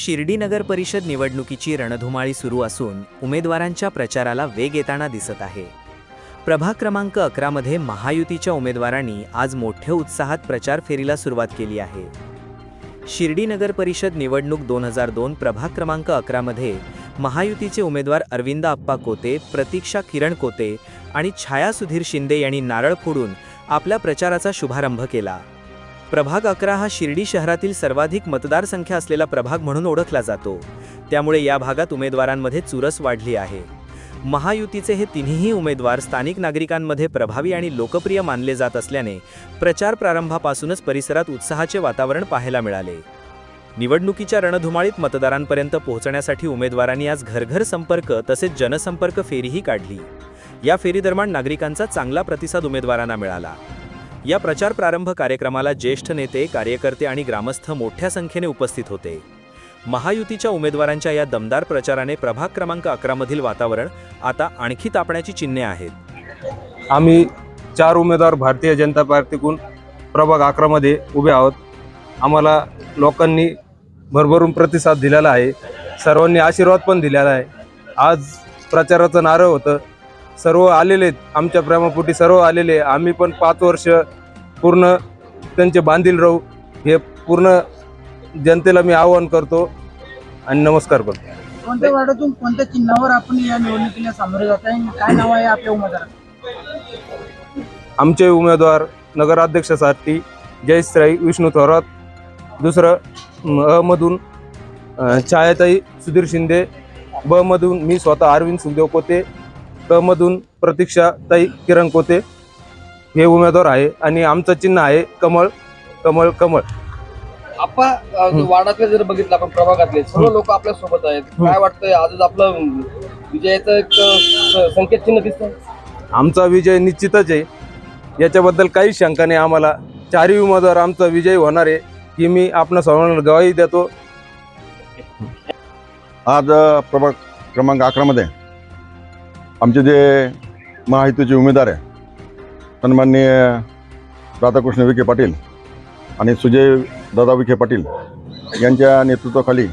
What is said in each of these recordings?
शिर्डी नगर परिषद निवडणुकीची रणधुमाळी सुरू असून उमेदवारांच्या प्रचाराला वेग येताना दिसत आहे. प्रभाग क्रमांक अकरामध्ये महायुतीच्या उमेदवारांनी आज मोठ्या उत्साहात प्रचार फेरीला सुरुवात केली आहे. शिर्डी नगर परिषद निवडणूक दोन हजार दोन प्रभाग क्रमांक अकरामध्ये महायुतीचे उमेदवार अरविंद आप्पा कोते प्रतीक्षा किरण कोते आणि छाया सुधीर शिंदे यांनी नारळ फोडून आपल्या प्रचाराचा शुभारंभ केला. प्रभाग अकरा हा शिर्डी शहरातील सर्वाधिक मतदारसंख्या असलेला प्रभाग म्हणून ओळखला जातो. त्यामुळे या भागात उमेदवारांमध्ये चुरस वाढली आहे. महायुतीचे हे तिन्ही उमेदवार स्थानिक नागरिकांमध्ये प्रभावी आणि लोकप्रिय मानले जात असल्याने प्रचार प्रारंभापासूनच परिसरात उत्साहाचे वातावरण पाहायला मिळाले. निवडणुकीच्या रणधुमाळीत मतदारांपर्यंत पोहोचण्यासाठी उमेदवारांनी आज घरघर संपर्क तसेच जनसंपर्क फेरीही काढली. या फेरीदरम्यान नागरिकांचा चांगला प्रतिसाद उमेदवारांना मिळाला. या प्रचार प्रारंभ कार्यक्रमाला ज्येष्ठ नेते कार्यकर्ते आणि ग्रामस्थ मोठ्या संख्येने उपस्थित होते. महायुतीच्या उमेदवारांच्या या दमदार प्रचाराने प्रभाग क्रमांक अकरामधील वातावरण आता आणखी तापण्याची चिन्हे आहेत. आम्ही चार उमेदवार भारतीय जनता पार्टीकडून प्रभाग अकरामध्ये उभे आहोत. आम्हाला लोकांनी भरभरून प्रतिसाद दिलेला आहे. सर्वांनी आशीर्वाद पण दिलेला आहे. आज प्रचाराचं नारळ होतं. सर्व आलेले आहेत. आमच्या प्रेमापोटी सर्व आलेले आम्ही पण पाच वर्ष पूर्ण त्यांचे बांधील राहू. हे पूर्ण जनतेला मी आवाहन करतो आणि नमस्कार करतो. कोणत्या वार्डातून कोणत्या चिन्हावर आपण या निवडणुकीला सामोरे जात आहे काय नाव आहे आपल्या उमेदवाराचं? आमचे उमेदवार नगराध्यक्षासाठी जयश्राई विष्णू थोरात दुसरं म, अ मधून अ, छायाताई सुधीर शिंदे ब मधून मी स्वतः अरविंद सुखदेव कोते क मधून प्रतीक्षा ताई किरण कोते हे उमेदवार आहे आणि आमचं चिन्ह आहे कमळ कमळ कमळ आपा अ. वार्डातले जर बघितलं आपण प्रभागातले सर्व हं. लोक आपल्यासोबत आहेत. काय वाटतंय आजच आपलं विजयाचं एक संकेत चिन्ह दिसतं आमचा विजय निश्चितच आहे याच्याबद्दल काही शंका नाही आम्हाला चारही उमेदवार आमचा विजय होणार आहे ही मी आपणा सर्वांना गवाही देतो आज प्रभाग क्रमांक अकरामध्ये आमचे जे महायुतीचे उमेदवार आहे सन्माननीय राधाकृष्ण विखे पाटील आणि सुजय दादा विखे पाटील यांच्या नेतृत्वाखाली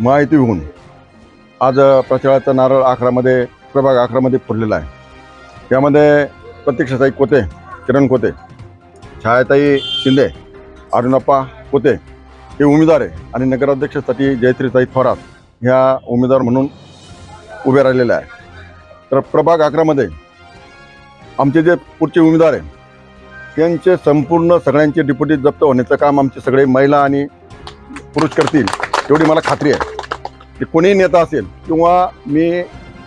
महायुती होऊन आज प्रचाराचा नारळ अकरामध्ये प्रभाग अकरामध्ये फुरलेला आहे. यामध्ये प्रत्यक्षताई कोते किरण कोते छायाताई शिंदे अरुणप्पा कोते हे उमेदवार आहे आणि नगराध्यक्षासाठी जयत्रीताई थोरात ह्या उमेदवार म्हणून उभे राहिलेल्या आहे. तर प्रभाग अकरामध्ये आमचे जे पुढचे उमेदवार आहे त्यांचे संपूर्ण सगळ्यांचे डिप्युटी जप्त होण्याचं काम आमचे सगळे महिला आणि पुरुष करतील एवढी मला खात्री आहे. की कोणीही नेता असेल किंवा मी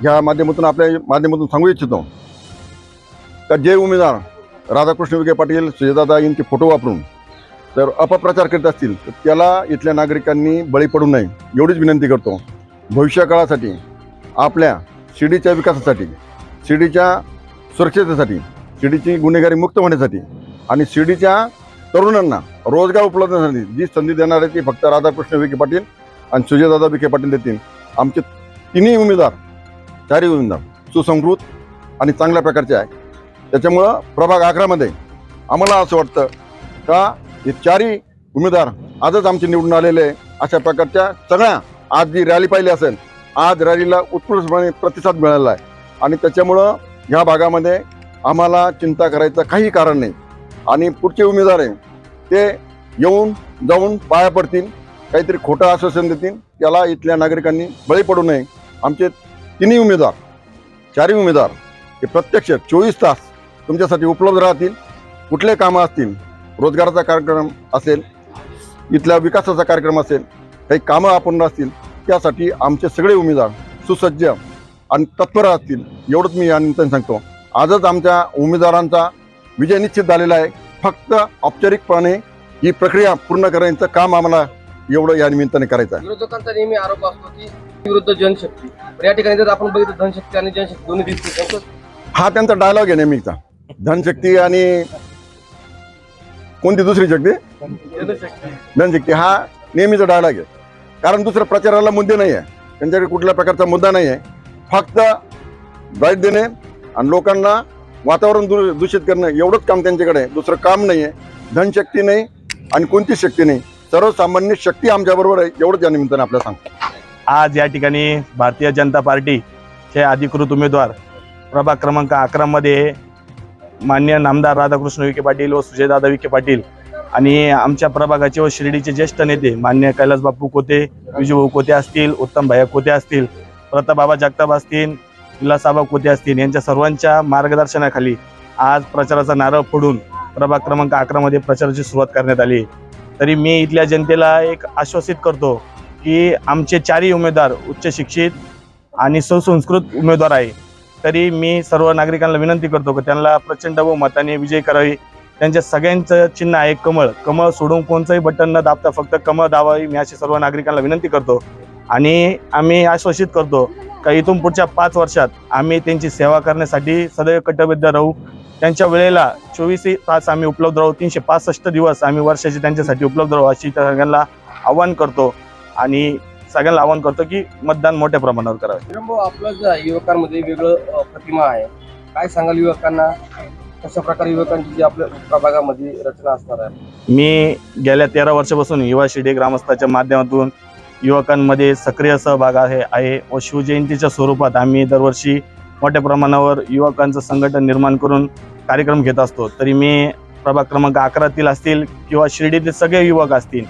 ह्या माध्यमातून आपल्या माध्यमातून सांगू इच्छितो का जे उमेदवार राधाकृष्ण विखे पाटील सुजयदादा यांचे फोटो वापरून जर अपप्रचार करीत असतील तर त्याला इथल्या नागरिकांनी बळी पडू नये एवढीच विनंती करतो. भविष्यकाळासाठी आपल्या शिर्डीच्या विकासासाठी शिर्डीच्या सुरक्षिततेसाठी शिर्डीची गुन्हेगारी मुक्त होण्यासाठी आणि शिर्डीच्या तरुणांना रोजगार उपलब्ध होण्यासाठी जी संधी देणार आहे ती फक्त राधाकृष्ण विखे पाटील आणि सुजयदादा विखे पाटील देतील आमचे तिन्ही उमेदवार चारही उमेदवार सुसंस्कृत आणि चांगल्या प्रकारचे आहे त्याच्यामुळं प्रभाग अकरामध्ये आम्हाला असं वाटतं का हे चारही उमेदवार आजच आमचे निवडून आलेले आहे. अशा प्रकारच्या सगळ्या आज जी रॅली पाहिली असेल आज रॅलीला उत्कृष्टपणे प्रतिसाद मिळाला आहे. आणि त्याच्यामुळं ह्या भागामध्ये आम्हाला चिंता करायचं काही कारण नाही. आणि पुढचे उमेदवार आहे ते येऊन जाऊन पाया पडतील काहीतरी खोटं आश्वासन देतील त्याला इथल्या नागरिकांनी बळी पडू नये. आमचे तिन्ही उमेदवार चारही उमेदवार हे प्रत्यक्ष चोवीस तास तुमच्यासाठी उपलब्ध राहतील. कुठले कामं असतील रोजगाराचा कार्यक्रम असेल इथल्या विकासाचा कार्यक्रम असेल काही कामं आपण असतील त्यासाठी आमचे सगळे उमेदवार सुसज्ज आणि तत्पर असतील एवढंच मी या निमित्ताने सांगतो. आजच आमच्या उमेदवारांचा विजय निश्चित झालेला आहे. फक्त औपचारिकपणे ही प्रक्रिया पूर्ण करण्याचं काम आम्हाला एवढं या निमित्ताने करायचं आहे. विरोधकांचा नेहमी आरोप असतो की विरुद्ध जनशक्ती. या ठिकाणी जर आपण बघितलं धनशक्ती आणि जनशक्ती दोन्ही दिसते हा त्यांचा डायलॉग आहे नेहमीचा. धनशक्ती आणि कोणती दुसरी शक्ती? धनशक्ती. हा नेहमीचा डायलॉग आहे. कारण दुसरं प्रचाराला मुद्दे नाही आहे त्यांच्याकडे कुठल्या प्रकारचा मुद्दा नाही आहे फक्त बाईट देणे आणि लोकांना वातावरण दू दूषित करणं एवढंच काम त्यांच्याकडे आहे. दुसरं काम नाही आहे धनशक्ती नाही आणि कोणतीच शक्ती नाही. सर्वसामान्य शक्ती आमच्याबरोबर आहे एवढंच या निमित्ताने आपल्याला सांगतो. आज या ठिकाणी भारतीय जनता पार्टीचे अधिकृत उमेदवार प्रभाग क्रमांक अकरामध्ये मान्य नामदार राधाकृष्ण विखे पाटील व सुजयदादा विखे पाटील आणि आमच्या प्रभागाचे व शिर्डीचे ज्येष्ठ नेते मान्य कैलास बापू कोते विजूभाऊ कोते असतील उत्तम भाया कोते असतील प्रतापबाबा जगताप असतील विलासाबा कोते असतील यांच्या सर्वांच्या मार्गदर्शनाखाली आज प्रचाराचा नारळ फोडून प्रभाग क्रमांक अकरामध्ये प्रचाराची सुरुवात करण्यात आली. तरी मी इथल्या जनतेला एक आश्वासित करतो की आमचे चारही उमेदवार उच्च शिक्षित आणि सुसंस्कृत उमेदवार आहे. तरी मी सर्व नागरिकांना विनंती करतो की त्यांना प्रचंड व मताने विजय करावी. त्यांच्या सगळ्यांचं चिन्ह आहे कमळ. कमळ सोडून कोणतंही बटन न दाबता फक्त कमळ दाबावी मी अशी सर्व नागरिकांना विनंती करतो. आणि आम्ही आश्वासित करतो का इथून पुढच्या पाच वर्षात आम्ही त्यांची सेवा करण्यासाठी सदैव कटबद्ध राहू. त्यांच्या वेळेला चोवीस तास आम्ही उपलब्ध राहू. तीनशे पासष्ट दिवस आम्ही वर्षाचे त्यांच्यासाठी उपलब्ध राहू अशी सगळ्यांना आव्हान करतो. आणि सगळ्यांना आवाहन करतो की मतदान मोठ्या प्रमाणावर करावे. आपलं युवकांमध्ये वेगळं प्रतिमा आहे काय सांगाल युवकांना? कशा प्रकारे युवकांची जी आपल्या प्रभागामध्ये रचना असणार आहे? मी गेल्या तेरा वर्षापासून युवा शिर्डी ग्रामस्थाच्या माध्यमातून युवकांमध्ये सक्रिय सहभाग आहे आहे व शिवजयंतीच्या स्वरूपात आम्ही दरवर्षी मोठ्या प्रमाणावर युवकांचं संघटन निर्माण करून कार्यक्रम घेत असतो. तरी मी प्रभाग क्रमांक अकरातील असतील किंवा शिर्डीतील सगळे युवक असतील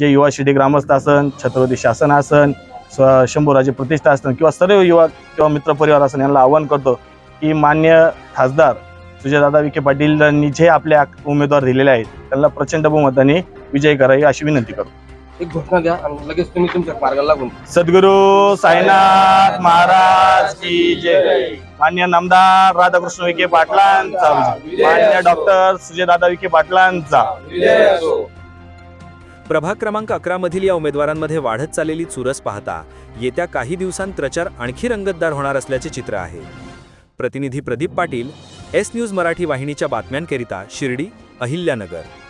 जे युवा शिर्डी ग्रामस्थ असन छत्रपती शासन असन स्व शंभूराजे प्रतिष्ठा असन किंवा सर्व युवक किंवा मित्रपरिवार असन यांना आवाहन करतो की मान्य खासदार सुजयदादा विखे पाटीलांनी जे आपल्या उमेदवार दिलेले आहेत त्यांना प्रचंड बहुमताने विजय करावी अशी विनंती करतो. एक घोषणा द्या आणि लगेच तुम्ही तुमच्या मार्गाला लागून. सद्गुरू साईनाथ महाराज की जय. मान्य नामदार राधाकृष्ण विखे पाटलांचा. मान्य डॉक्टर सुजयदादा विखे पाटलांचा. प्रभाग क्रमांक अकरामधील या उमेदवारांमध्ये वाढत चाललेली चुरस पाहता येत्या काही दिवसांत प्रचार आणखी रंगतदार होणार असल्याचे चित्र आहे. प्रतिनिधी प्रदीप पाटील एस न्यूज मराठी वाहिनीच्या बातम्यांकरिता शिर्डी अहिल्यानगर.